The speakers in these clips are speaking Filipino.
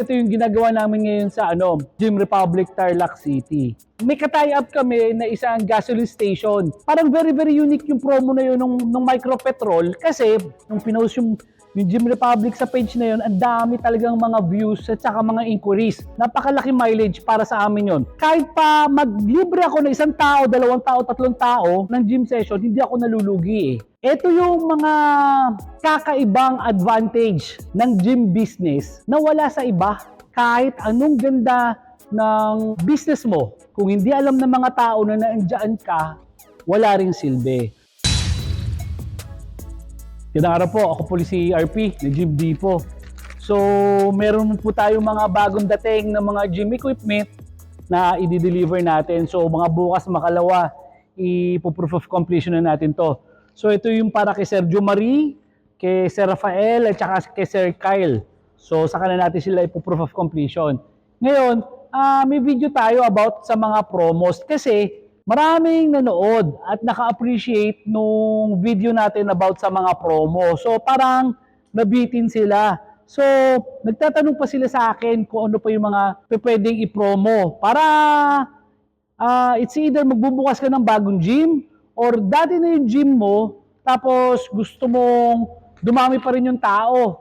Ito yung ginagawa namin ngayon sa ano, Gym Republic Tarlac City. May tie up kami na isang gasoline station. Parang very very unique yung promo na yun nung, nung micropetrol kasi nung pinost yung yung Gym Republic sa page na yun, ang dami talagang mga views at saka mga inquiries. Napakalaki mileage para sa amin yon. Kahit pa maglibre ako ng isang tao, dalawang tao, tatlong tao ng gym session, hindi ako nalulugi eh. Ito yung mga kakaibang advantage ng gym business na wala sa iba. Kahit anong ganda ng business mo, kung hindi alam ng mga tao na naandyan ka, wala ring silbi. Gandang araw po, ako po si RP Gym Depot. So, meron po tayong mga bagong dating ng mga gym equipment na i-deliver natin. So, mga bukas makalawa, i-proof of completion na natin to. So, ito yung para kay Sergio Marie, kay Sir Rafael, at saka kay Sir Kyle. So, saka na natin sila ipo-proof of completion. Ngayon, ah, may video tayo about sa mga promos kasi maraming nanood at naka-appreciate nung video natin about sa mga promo. So, parang nabitin sila. So, nagtatanong pa sila sa akin kung ano pa yung mga pwedeng i-promo para ah, it's either magbubukas ka ng bagong gym or dati na yung gym mo tapos gusto mong dumami pa rin yung tao.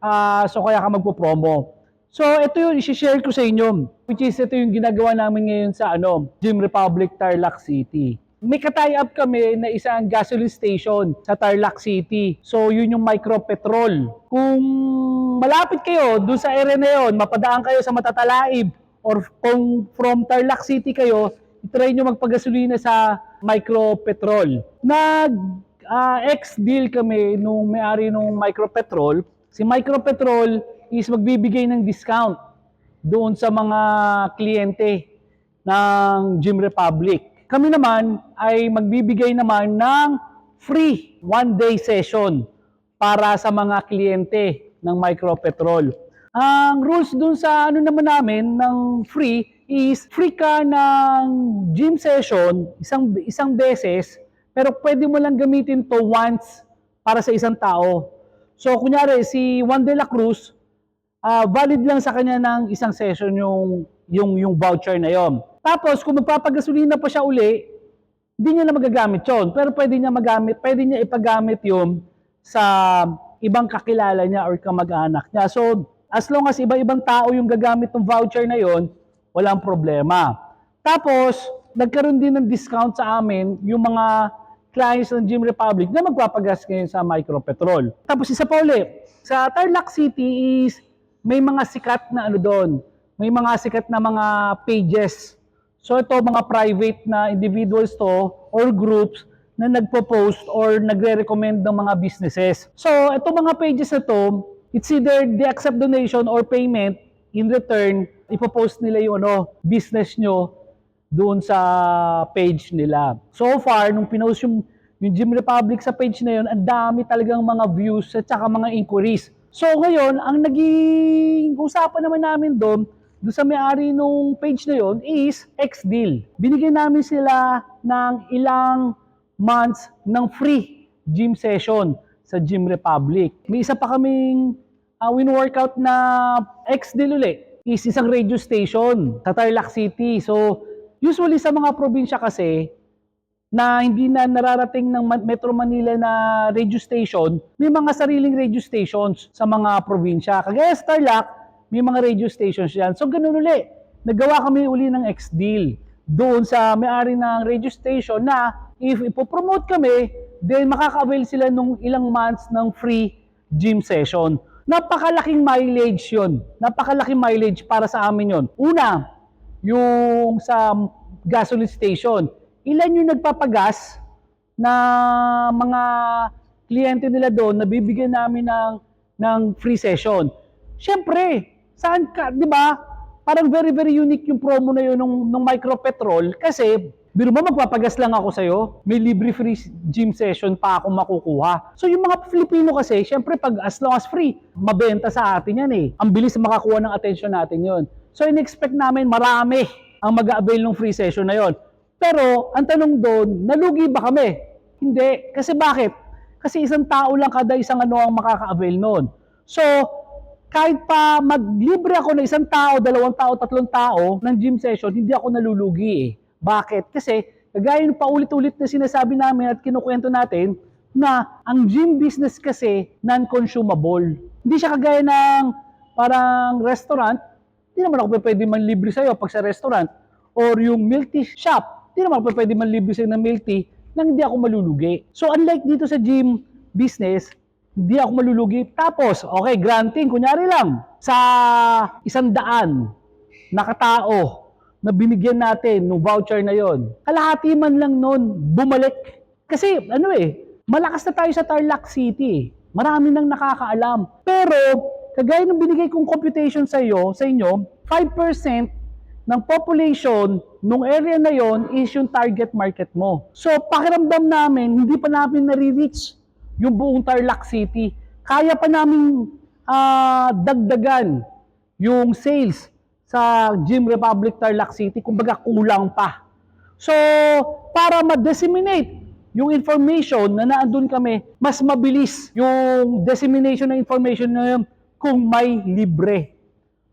Ah, so kaya ka magpo-promo. So ito yung i-share ko sa inyo which is ito yung ginagawa namin ngayon sa ano, Gym Republic Tarlac City. May tie up kami na isang gasoline station sa Tarlac City. So yun yung micropetrol. Kung malapit kayo doon sa area na yun, mapadaan kayo sa Matatalaib or kung from Tarlac City kayo, try nyo magpagasolina sa micropetrol. Nag ah, ex-deal kami nung may-ari nung micropetrol. Si micropetrol is magbibigay ng discount doon sa mga kliyente ng Gym Republic. Kami naman ay magbibigay naman ng free one-day session para sa mga kliyente ng micropetrol. Ang rules dun sa ano naman namin ng free is free ka ng gym session isang isang beses pero pwede mo lang gamitin to once para sa isang tao. So kunyari si Juan de la Cruz ah, valid lang sa kanya ng isang session yung yung yung voucher na yon. Tapos kung magpapagasolina pa siya uli, hindi niya na magagamit yon. Pero pwede niya magamit, pwede niya ipagamit yon sa ibang kakilala niya or kamag-anak niya. So as long as iba-ibang tao yung gagamit ng voucher na yon, walang problema. Tapos nagkaroon din ng discount sa amin yung mga clients ng Gym Republic na magpapagas ngayon sa micropetrol. Tapos isa pa uli, sa Tarlac City is may mga sikat na ano doon. May mga sikat na mga pages. So ito mga private na individuals to or groups na nagpo-post or nagre-recommend ng mga businesses. So ito mga pages na to, it's either they accept donation or payment in return, ipopost nila yung ano, business nyo doon sa page nila. So far, nung pinost yung, yung Gym Republic sa page na yun, ang dami talagang mga views at saka mga inquiries. So ngayon, ang naging usapan naman namin doon, doon sa may-ari nung page na yon is X-Deal. Binigyan namin sila ng ilang months ng free gym session sa Gym Republic. May isa pa kaming uh, win-workout na X-Deal ulit is isang radio station sa Tarlac City. So, usually sa mga probinsya kasi, na hindi na nararating ng Metro Manila na radio station, may mga sariling radio stations sa mga probinsya. Kagaya sa Tarlac, may mga radio stations yan. So, ganun uli. Nagawa kami uli ng X-Deal doon sa may-ari ng radio station na if ipopromote kami, then makaka-avail sila nung ilang months ng free gym session. Napakalaking mileage yun. Napakalaking mileage para sa amin yon. Una, yung sa gasoline station. Ilan yung nagpapagas na mga kliyente nila doon na bibigyan namin ng, ng free session. Siyempre, saan ka, di ba? Parang very, very unique yung promo na yun nung, nung micropetrol kasi Biro mo, magpapagas lang ako sa'yo. May libre free gym session pa ako makukuha. So yung mga Filipino kasi, syempre pag as long as free, mabenta sa atin yan eh. Ang bilis makakuha ng attention natin yon. So in-expect namin marami ang mag-avail ng free session na yon. Pero ang tanong doon, nalugi ba kami? Hindi. Kasi bakit? Kasi isang tao lang kada isang ano ang makaka-avail noon. So, kahit pa maglibre ako ng isang tao, dalawang tao, tatlong tao ng gym session, hindi ako nalulugi eh. Bakit? Kasi kagaya ng paulit-ulit na sinasabi namin at kinukwento natin na ang gym business kasi non-consumable. Hindi siya kagaya ng parang restaurant, hindi naman ako pwede manlibre sa'yo pag sa restaurant or yung milk tea shop, hindi naman ako pwede manlibre sa'yo ng milk tea nang hindi ako malulugi. So unlike dito sa gym business, hindi ako malulugi. Tapos, okay, granting, kunyari lang, sa isang daan na katao na binigyan natin ng voucher na yon, kalahati man lang nun, bumalik. Kasi, ano eh, malakas na tayo sa Tarlac City. eh. Marami nang nakakaalam. Pero, kagaya ng binigay kong computation sa iyo, sa inyo, 5% ng population nung area na yon is yung target market mo. So, pakiramdam namin, hindi pa namin nare-reach yung buong Tarlac City. Kaya pa namin ah, dagdagan yung sales sa Gym Republic Tarlac City, kumbaga kulang pa. So, para ma-disseminate yung information na naandun kami, mas mabilis yung dissemination ng information na yun kung may libre.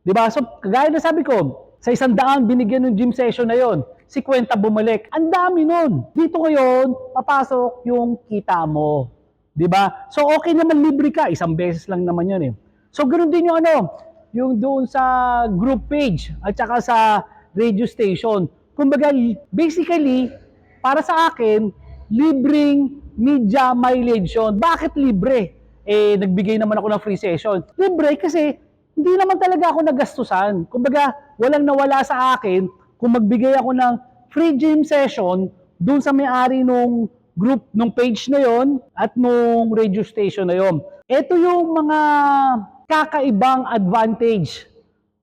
Di ba? So, kagaya na sabi ko, sa isang daan binigyan ng gym session na yon, si kwenta bumalik. Ang dami nun. Dito ngayon, papasok yung kita mo. Ba? So, okay naman libre ka. Isang beses lang naman yun eh. So, ganoon din yung ano, yung doon sa group page at saka sa radio station. Kumbaga, basically, para sa akin, libreng media mileage yun. Bakit libre? Eh, nagbigay naman ako ng free session. Libre kasi hindi naman talaga ako nagastusan. Kumbaga, walang nawala sa akin kung magbigay ako ng free gym session doon sa may-ari nung group, nung page na yon at nung radio station na yon. Ito yung mga kakaibang advantage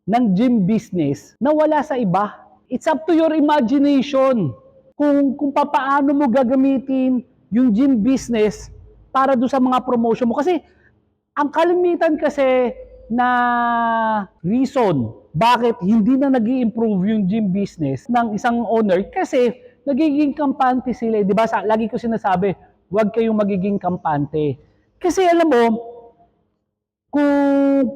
ng gym business na wala sa iba. It's up to your imagination kung kung papaano mo gagamitin yung gym business para do sa mga promotion mo kasi ang kalimitan kasi na reason bakit hindi na nag improve yung gym business ng isang owner kasi nagiging kampante sila. eh. Di ba? Lagi ko sinasabi, huwag kayong magiging kampante. Kasi alam mo, kung,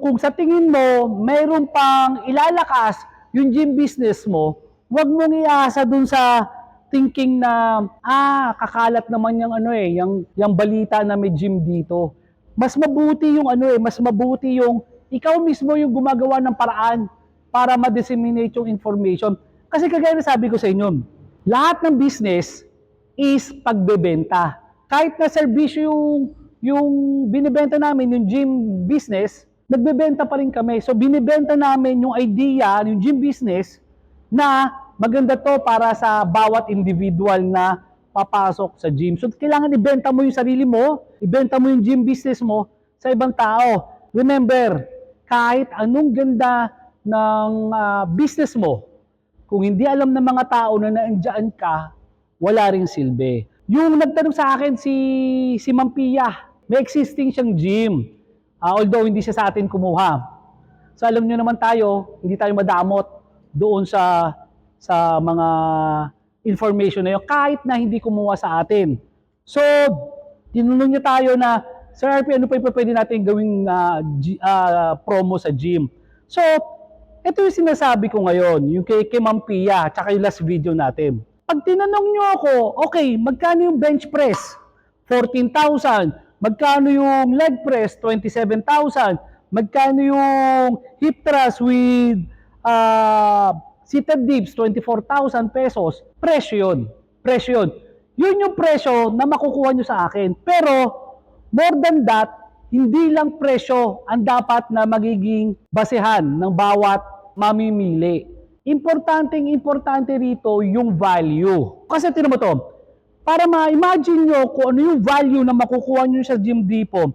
kung sa tingin mo, mayroon pang ilalakas yung gym business mo, huwag mong iasa dun sa thinking na, ah, kakalat naman yung ano eh, yung, yung balita na may gym dito. Mas mabuti yung ano eh, mas mabuti yung ikaw mismo yung gumagawa ng paraan para ma-disseminate yung information. Kasi kagaya na sabi ko sa inyo, lahat ng business is pagbebenta. Kahit na serbisyo yung, yung binibenta namin, yung gym business, nagbebenta pa rin kami. So binibenta namin yung idea, yung gym business, na maganda to para sa bawat individual na papasok sa gym. So kailangan ibenta mo yung sarili mo, ibenta mo yung gym business mo sa ibang tao. Remember, kahit anong ganda ng ah, business mo, kung hindi alam ng mga tao na naandyan ka, wala ring silbi. Yung nagtanong sa akin si si Ma'am Pia, may existing siyang gym. Ah, although hindi siya sa atin kumuha. So alam niyo naman tayo, hindi tayo madamot doon sa sa mga information na yun kahit na hindi kumuha sa atin. So, tinanong niya tayo na, Sir RP, ano pa yung pwede natin gawing ah, gi- ah, promo sa gym? So, ito yung sinasabi ko ngayon, yung kay, kay Ma'am Pia, tsaka yung last video natin. Pag tinanong niyo ako, okay, magkano yung bench press? 14,000. Magkano yung leg press? 27,000. Magkano yung hip thrust with uh, seated dips? 24,000 pesos. Presyo yun. Presyo yun. Yun yung presyo na makukuha nyo sa akin. Pero, more than that, hindi lang presyo ang dapat na magiging basehan ng bawat mamimili. Importanteng importante rito yung value. Kasi tinan mo to, para ma-imagine nyo kung ano yung value na makukuha nyo sa Gym Depot,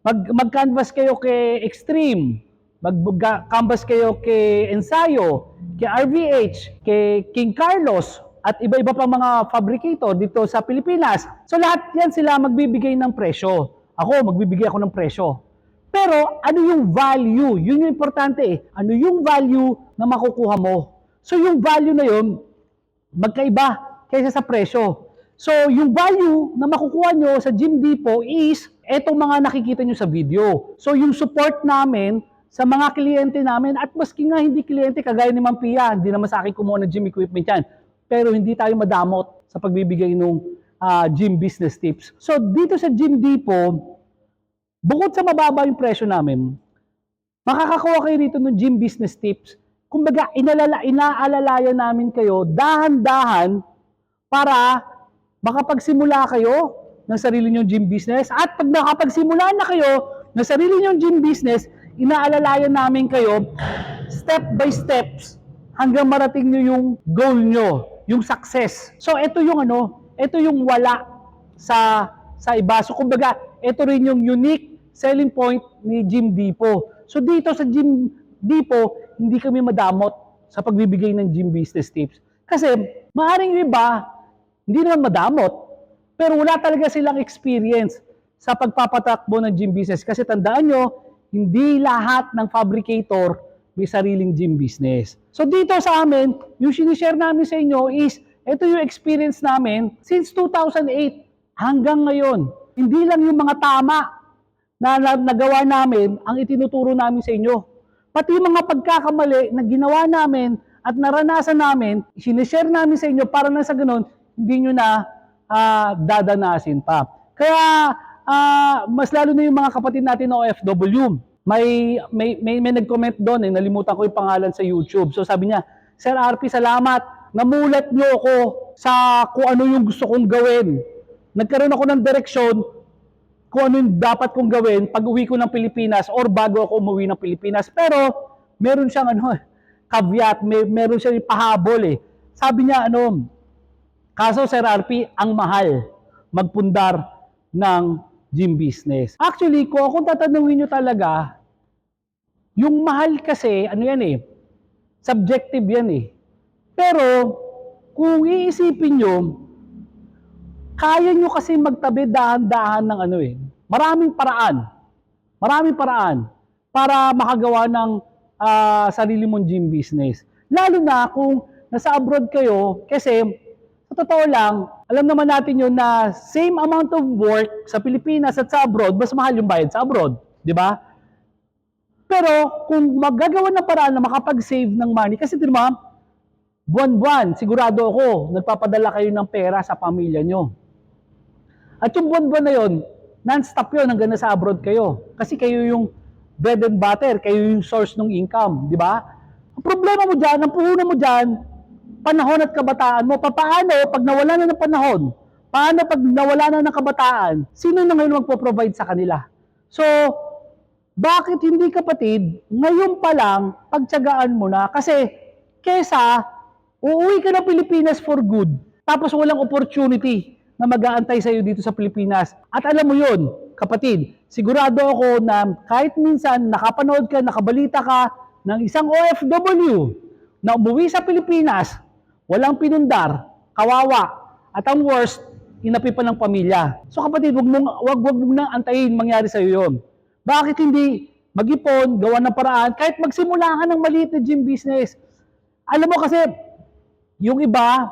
mag, mag-canvas kayo kay Extreme, mag-canvas kayo kay Ensayo, kay RVH, kay King Carlos, at iba-iba pang mga fabricator dito sa Pilipinas. So lahat yan sila magbibigay ng presyo. Ako, magbibigay ako ng presyo. Pero ano yung value? Yun yung importante eh. Ano yung value na makukuha mo? So yung value na yun, magkaiba kaysa sa presyo. So, yung value na makukuha nyo sa Gym Depot is etong mga nakikita nyo sa video. So, yung support namin sa mga kliyente namin at maski nga hindi kliyente kagaya ni Ma'am Pia, hindi naman sa akin kumuha ng gym equipment yan. Pero hindi tayo madamot sa pagbibigay ng gym business tips. So dito sa Gym Depot, bukod sa mababa yung presyo namin, makakakuha kayo rito ng gym business tips. Kumbaga, inalala, inaalalayan namin kayo dahan-dahan para makapagsimula kayo ng sarili nyong gym business. At pag nakapagsimula na kayo ng sarili nyong gym business, inaalalayan namin kayo step by steps hanggang marating nyo yung goal nyo, yung success. So, ito yung ano, ito yung wala sa sa iba. So, kumbaga, ito rin yung unique selling point ni Gym Depot. So, dito sa Gym Depot, hindi kami madamot sa pagbibigay ng gym business tips. Kasi, maaring iba, hindi naman madamot, pero wala talaga silang experience sa pagpapatakbo ng gym business. Kasi tandaan nyo, hindi lahat ng fabricator may sariling gym business. So dito sa amin, yung sinishare namin sa inyo is, ito yung experience namin since 2008 hanggang ngayon. Hindi lang yung mga tama na, na nagawa namin ang itinuturo namin sa inyo. Pati yung mga pagkakamali na ginawa namin at naranasan namin, sinishare namin sa inyo para na sa ganun, hindi nyo na ah, dadanasin pa. Kaya ah, mas lalo na yung mga kapatid natin na OFW. May, may, may, may nag-comment doon, eh, nalimutan ko yung pangalan sa YouTube. So sabi niya, Sir RP, salamat. Namulat niyo ako sa kung ano yung gusto kong gawin. Nagkaroon ako ng direksyon kung ano yung dapat kong gawin pag uwi ko ng Pilipinas or bago ako umuwi ng Pilipinas. Pero meron siyang ano, caveat, may, meron siyang pahabol eh. Sabi niya ano, kaso Sir RP, ang mahal magpundar ng gym business. Actually, kung akong tatanungin nyo talaga, yung mahal kasi, ano yan eh, subjective yan eh. Pero, kung iisipin nyo, kaya nyo kasi magtabi dahan-dahan ng ano eh. Maraming paraan. Maraming paraan para makagawa ng ah, sarili mong gym business. Lalo na kung nasa abroad kayo, kasi sa totoo lang, alam naman natin yun na same amount of work sa Pilipinas at sa abroad, mas mahal yung bayad sa abroad. Di ba? Pero kung magagawa ng paraan na makapag-save ng money, kasi di ba, buwan-buwan, sigurado ako, nagpapadala kayo ng pera sa pamilya nyo. At yung buwan-buwan na yun, non-stop yun hanggang nasa abroad kayo. Kasi kayo yung bread and butter, kayo yung source ng income, di ba? Ang problema mo dyan, ang puhunan mo dyan, panahon at kabataan mo. Paano pag nawala na ng panahon? Paano pag nawala na ng kabataan? Sino na ngayon magpo-provide sa kanila? So, bakit hindi kapatid, ngayon pa lang, pagtsagaan mo na? Kasi, kesa, uuwi ka ng Pilipinas for good, tapos walang opportunity na mag-aantay sa'yo dito sa Pilipinas. At alam mo yun, kapatid, sigurado ako na kahit minsan nakapanood ka, nakabalita ka ng isang OFW na umuwi sa Pilipinas, walang pinundar, kawawa, at ang worst, inapi pa ng pamilya. So kapatid, wag mong, wag, wag mong nang antayin mangyari sa'yo yun. Bakit hindi mag-ipon, gawa ng paraan, kahit magsimula ka ng maliit na gym business. Alam mo kasi, yung iba,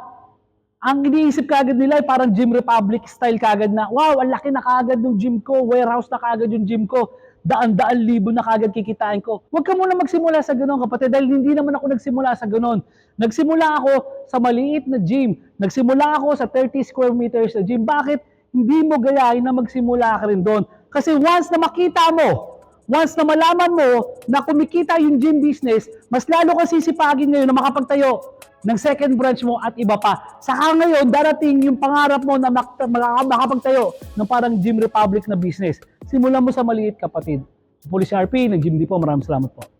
ang iniisip kagad nila ay parang Gym Republic style kagad na, wow, ang laki na kagad ng gym ko, warehouse na kagad yung gym ko, daan-daan libo na kagad kikitain ko. Huwag ka muna magsimula sa ganun, kapatid, dahil hindi naman ako nagsimula sa ganun. Nagsimula ako sa maliit na gym. Nagsimula ako sa 30 square meters na gym. Bakit hindi mo gayahin na magsimula ka rin doon? Kasi once na makita mo, once na malaman mo na kumikita yung gym business, mas lalo kang sisipagin ngayon na makapagtayo ng second branch mo at iba pa. Saka ngayon, darating yung pangarap mo na mak- maka- makapagtayo ng parang Gym Republic na business. Simulan mo sa maliit kapatid. Police RP ng Gym Depot, maraming salamat po.